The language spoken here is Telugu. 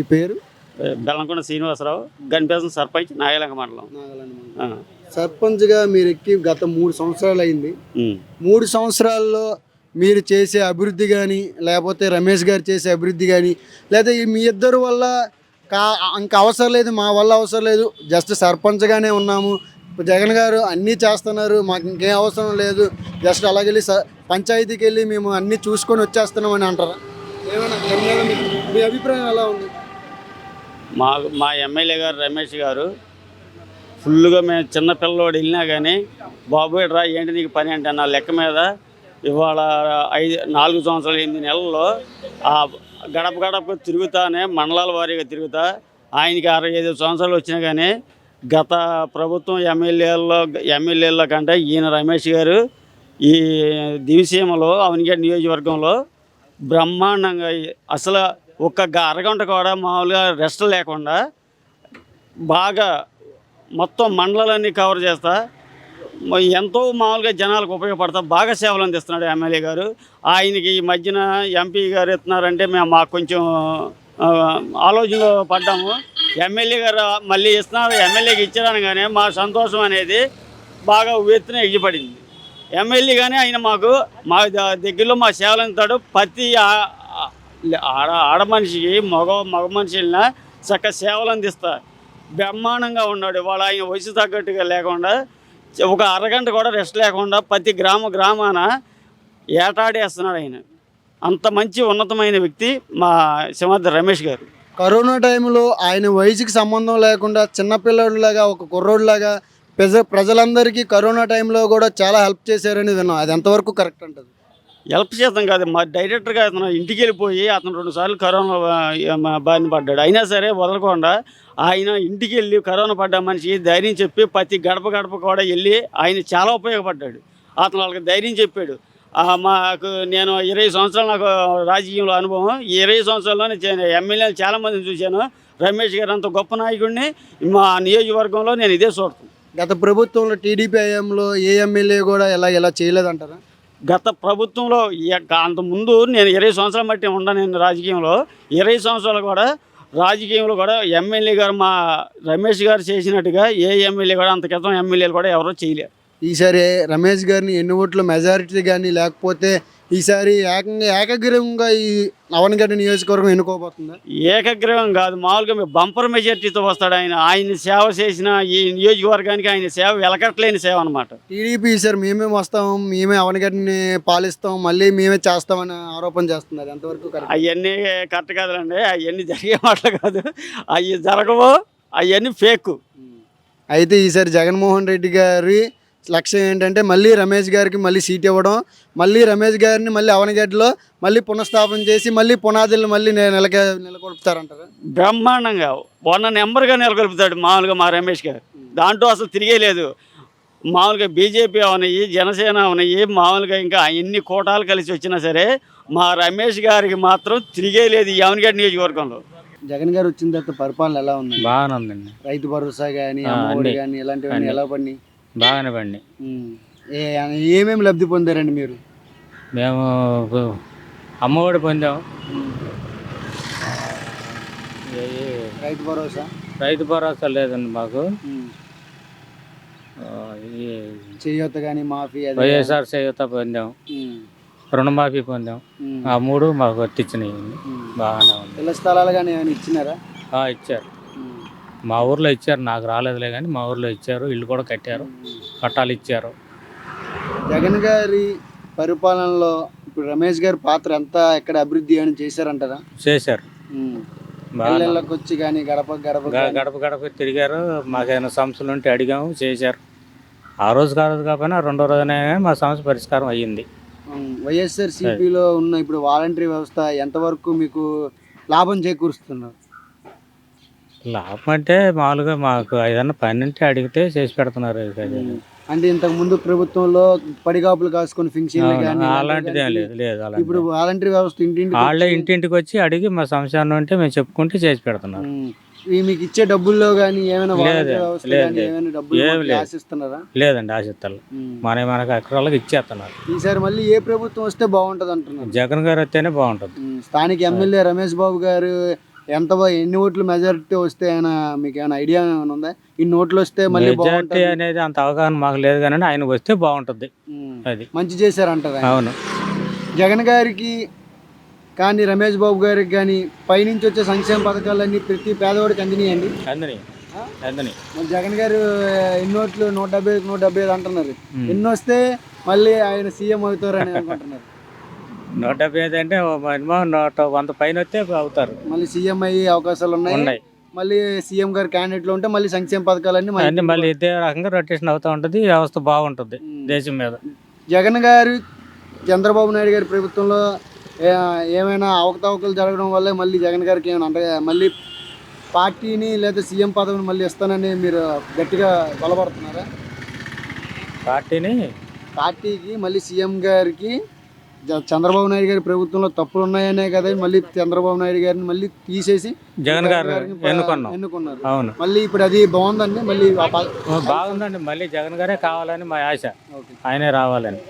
మీ పేరు? బెల్లంకొండ శ్రీనివాసరావు. గనిపేసం సర్పంచ్ నాయలంక మండలం. సర్పంచ్గా మీరు ఎక్కి గత మూడు సంవత్సరాలు అయింది. మూడు సంవత్సరాల్లో మీరు చేసే అభివృద్ధి కానీ లేకపోతే రమేష్ గారు చేసే అభివృద్ధి కానీ లేదా మీ ఇద్దరు వల్ల కా ఇంకా అవసరం లేదు మా వల్ల అవసరం లేదు జస్ట్ సర్పంచ్గానే ఉన్నాము. జగన్ గారు అన్నీ చేస్తున్నారు మాకు ఇంకేం అవసరం లేదు జస్ట్ అలాగే వెళ్ళి పంచాయతీకి వెళ్ళి మేము అన్నీ చూసుకొని వచ్చేస్తున్నాం అని అంటారా ఏమైనా మీ అభిప్రాయం ఎలా ఉంది? మా మా ఎమ్మెల్యే గారు రమేష్ గారు ఫుల్గా మేము చిన్న పిల్లవాడు వెళ్ళినా కానీ బాబు రా ఏంటి నీకు పని? అంటే నా లెక్క మీద ఇవాళ ఐదు నాలుగు సంవత్సరాలు ఎనిమిది నెలల్లో ఆ గడప గడప తిరుగుతానే మండలాల వారీగా తిరుగుతా ఆయనకి అరవై ఐదు సంవత్సరాలు వచ్చినా కానీ గత ప్రభుత్వం ఎమ్మెల్యేల్లో ఎమ్మెల్యేల కంటే ఈయన రమేష్ గారు ఈ దివిసీమలో అవనిగడ్ నియోజకవర్గంలో బ్రహ్మాండంగా అసలు ఒక్క అరగంట కూడా మామూలుగా రెస్ట్ లేకుండా బాగా మొత్తం మండలాలన్నీ కవర్ చేస్తా. ఎంతో మామూలుగా జనాలకు ఉపయోగపడతా బాగా సేవలు అందిస్తున్నాడు ఎమ్మెల్యే గారు. ఆయనకి ఈ మధ్యన ఎంపీ గారు ఇస్తున్నారంటే మేము మాకు కొంచెం ఆ, ఆలోచనలో పడ్డాము. ఎమ్మెల్యే గారు మళ్ళీ ఇస్తున్నారు ఎమ్మెల్యేకి ఇచ్చారనగానే మా సంతోషం అనేది బాగా ఎత్తున ఎగిపడింది ఎమ్మెల్యే కానీ ఆయన మాకు మా ద- దగ్గరలో మా సేవలు అందిస్తాడు. ప్రతి ఆడ ఆడ మనిషికి మగ మగ మనిషి వెళ్ళినా చక్క సేవలు అందిస్తా. బ్రహ్మాండంగా ఉన్నాడు. వాళ్ళ ఆయన వయసు తగ్గట్టుగా లేకుండా ఒక అరగంట కూడా రెస్ట్ లేకుండా ప్రతి గ్రామ గ్రామాన ఏటాడేస్తున్నాడు ఆయన. అంత మంచి ఉన్నతమైన వ్యక్తి మా సింహాద్రి రమేష్ గారు. కరోనా టైంలో ఆయన వయసుకి సంబంధం లేకుండా చిన్నపిల్లడిలాగా ఒక కుర్రోడ్లాగా ప్రజ ప్రజలందరికీ కరోనా టైంలో కూడా చాలా హెల్ప్ చేశారని విన్నాం. అది ఎంతవరకు కరెక్ట్ అంటుంది? హెల్ప్ చేద్దాం కాదు. మా డైరెక్టర్గా అతను ఇంటికి వెళ్ళిపోయి అతను రెండుసార్లు కరోనా బారిన పడ్డాడు. అయినా సరే వదలకుండా ఆయన ఇంటికి వెళ్ళి కరోనా పడ్డ మనిషికి ధైర్యం చెప్పి ప్రతి గడప గడప కూడా వెళ్ళి ఆయన చాలా ఉపయోగపడ్డాడు. అతను వాళ్ళకి ధైర్యం చెప్పాడు. మాకు నేను ఇరవై సంవత్సరాలు నాకు రాజకీయంలో అనుభవం. ఈ ఇరవై సంవత్సరాల్లో నేను ఎమ్మెల్యేలు చాలామందిని చూశాను. రమేష్ గారు అంత గొప్ప నాయకుడిని మా నియోజకవర్గంలో నేను ఇదే చూడతాను. గత ప్రభుత్వంలో టీడీపీ హయాంలో ఏ ఎమ్మెల్యే కూడా ఇలా ఇలా చేయలేదంటారా? గత ప్రభుత్వంలో అంత ముందు నేను ఇరవై సంవత్సరాలు బట్టి ఉండను నేను రాజకీయంలో. ఇరవై సంవత్సరాలు కూడా రాజకీయంలో కూడా ఎమ్మెల్యే గారు మా రమేష్ గారు చేసినట్టుగా ఏ ఎమ్మెల్యే కూడా అంత క్రితం ఎమ్మెల్యేలు కూడా ఎవరో చేయలేరు ఈసారి రమేష్ గారిని ఎన్ని ఓట్లు మెజారిటీ కానీ లేకపోతే ఈసారి ఏకంగా ఏకగ్రీవంగా ఈ నవనగడ్డ నియోజకవర్గం ఎన్నుకోబోతుందా? ఏకగ్రీవం కాదు మామూలుగా మీ బంపర్ మెజార్టీతో వస్తాడు ఆయన. ఆయన సేవ చేసిన ఈ నియోజకవర్గానికి ఆయన సేవ వెలకట్లేని సేవ అనమాట టీడీపీ ఈసారి మేమే వస్తాం మేమే అవనగడ్డని పాలిస్తాం మళ్ళీ మేమే చేస్తామని ఆరోపణ చేస్తున్నారు ఎంతవరకు అవన్నీ కరెక్ట్ కాదులండి అవన్నీ జరిగే మాటలు కాదు. అవి జరగవు అవన్నీ ఫేక్. అయితే ఈసారి జగన్మోహన్ రెడ్డి గారి లక్ష్యం ఏంటంటే మళ్ళీ రమేష్ గారికి మళ్ళీ సీట్ ఇవ్వడం మళ్ళీ రమేష్ గారిని మళ్ళీ అవనగడ్డలో మళ్ళీ పునఃస్థాపన చేసి మళ్ళీ పునాదులు మళ్ళీ నెలక నెలకొల్పుతారంటారా? బ్రహ్మాండంగా. వన్ నెంబర్గా నెలకొల్పుతాడు మామూలుగా మా రమేష్ గారు. దాంట్లో అసలు తిరిగే లేదు. మామూలుగా బీజేపీ అవనయ్యి జనసేన అవనయ్యి మామూలుగా ఇంకా ఎన్ని కోటాలు కలిసి వచ్చినా సరే మా రమేష్ గారికి మాత్రం తిరిగే లేదు ఈ అవనిగడ్డ నియోజకవర్గంలో. జగన్ గారు వచ్చిన తర్వాత పరిపాలన ఎలా ఉంది బాగానే ఉందండి. రైతు భరోసా కానీ అమ్మఒడి. కానీ ఇలాంటివన్నీ. ఎలా పడి బాగానే పండి. ఏమేమి లబ్ధి పొందారండి మీరు? మేము అమ్మఒడి పొందాం. రైతు భరోసా? రైతు భరోసా లేదండి మాకు. చేయూత కానీ మాఫీ వైఎస్ఆర్ చేయూత పొందాం. రుణమాఫీ పొందాం. ఆ మూడు మాకు వర్తించినాయి. బాగానే ఉంది. ఇళ్ళ స్థలాలు కానీ ఏమైనా ఇచ్చినారా? ఇచ్చారు. మా ఊర్లో ఇచ్చారు నాకు రాలేదులే కానీ మా ఊర్లో ఇచ్చారు ఇల్లు కూడా కట్టారు పట్టాలు ఇచ్చారు. జగన్ గారి పరిపాలనలో ఇప్పుడు రమేష్ గారి పాత్ర ఎంత ఎక్కడ అభివృద్ధి అని చేశారంటారా? చేశారు. వచ్చి కానీ గడప గడప గడప గడప తిరిగారు. మాకేమైనా సమస్యలు ఉంటే అడిగాము చేశారు. ఆ రోజు కాదు కాకపోయినా రెండో రోజునే మా సమస్య పరిష్కారం అయ్యింది. వైఎస్ఆర్ సిపిలో ఉన్న ఇప్పుడు వాలంటరీ వ్యవస్థ ఎంతవరకు మీకు లాభం చేకూరుస్తున్నారు లాభం. అంటే మామూలుగా మాకు ఏదన్నా పని ఉంటే అడిగితే చేసి పెడుతున్నారు ఇక అది. అంటే ఇంతకు ముందు ప్రభుత్వంలో పడిగాపులు కాసుకొని అవును, కానీ అలాంటిది ఏం లేదు లేదు అలాంటిది ఇప్పుడు వాలంటరీ వ్యవస్థ వాళ్ళే ఇంటింటికి వచ్చి అడిగి మా ఏమన్నా ఉంటే మేము చెప్పుకుంటే చేసి పెడుతున్నారు. ఈ మీకు ఇచ్చే డబ్బుల్లో కానీ ఏమైనా లేదు, వాలంటరీ వ్యవస్థ లేదు, కానీ లేదు. ఏమైనా డబ్బులు ఏం మాకు లేదు. ఆశిస్తున్నారా? లేదండి ఆశిత్తలు ఉమ్. మన మనకు ఎకరాలకు ఇచ్చేస్తున్నారు. ఈసారి మళ్ళీ ఏ ప్రభుత్వం వస్తే బాగుంటది అంటున్నారు? జగన్ గారు వస్తేనే బాగుంటుంది. ఉమ్, స్థానిక ఎమ్మెల్యే రమేష్ బాబు గారు ఎంత ఎన్ని ఓట్లు మెజారిటీ వస్తే ఆయన మీకు ఏమైనా ఐడియా ఏమైనా ఉందా? ఇన్ని ఓట్లు వస్తే మళ్ళీ మెజార్టీ బాగుంటుంది. అనేది అంత అవగాహన మాకు లేదు కానీ ఆయన వస్తే బాగుంటుంది. అది. మంచి చేశారంటారు. అవును. జగన్ గారికి కానీ రమేష్ బాబు గారికి కానీ పైనుంచి వచ్చే సంక్షేమ పథకాలన్నీ ప్రతి పేదవాడికి అందినాయండి. అందని అందని మరి జగన్ గారు ఎన్ని ఓట్లు? నూట డెబ్బై ఐదు, నూట డెబ్బై ఐదు అంటున్నారు. ఉమ్. ఎన్ని వస్తే మళ్ళీ ఆయన సీఎం అవుతారని అనుకుంటున్నారు. నూట డెబ్బై ఐదు అంటే మినిమం నూట వంద పైన వస్తే అవుతారు. మళ్ళీ సీఎం అయ్యే అవకాశాలు ఉన్నాయి. ఉన్నాయి. మళ్ళీ సీఎం గారు క్యాండిడేట్లో ఉంటే మళ్ళీ సంక్షేమ పథకాలన్నీ అన్ని మళ్ళీ ఇదే రకంగా రొటేషన్ అవుతూ ఉంటుంది. వ్యవస్థ బాగుంటుంది. దేశం మీద. జగన్ గారు చంద్రబాబు నాయుడు గారి ప్రభుత్వంలో ఏమైనా అవకతవకలు జరగడం వల్లే మళ్ళీ జగన్ గారికి ఏమైనా అంటే మళ్ళీ పార్టీని లేదా సీఎం పదవిని మళ్ళీ ఇస్తానని మీరు గట్టిగా బలపడుతున్నారా? పార్టీని పార్టీకి మళ్ళీ సీఎం గారికి చంద్రబాబు నాయుడు గారి ప్రభుత్వంలో తప్పులు ఉన్నాయనే కదా మళ్ళీ చంద్రబాబు నాయుడు గారిని మళ్ళీ తీసేసి జగన్ గారు ఎన్నుకున్నాం. ఎన్నుకున్నారు. అవును. మళ్ళీ ఇప్పుడు అది బాగుందండి మళ్ళీ బాగుందండి మళ్ళీ జగన్ గారే కావాలని మా ఆశ. ఆయనే రావాలని.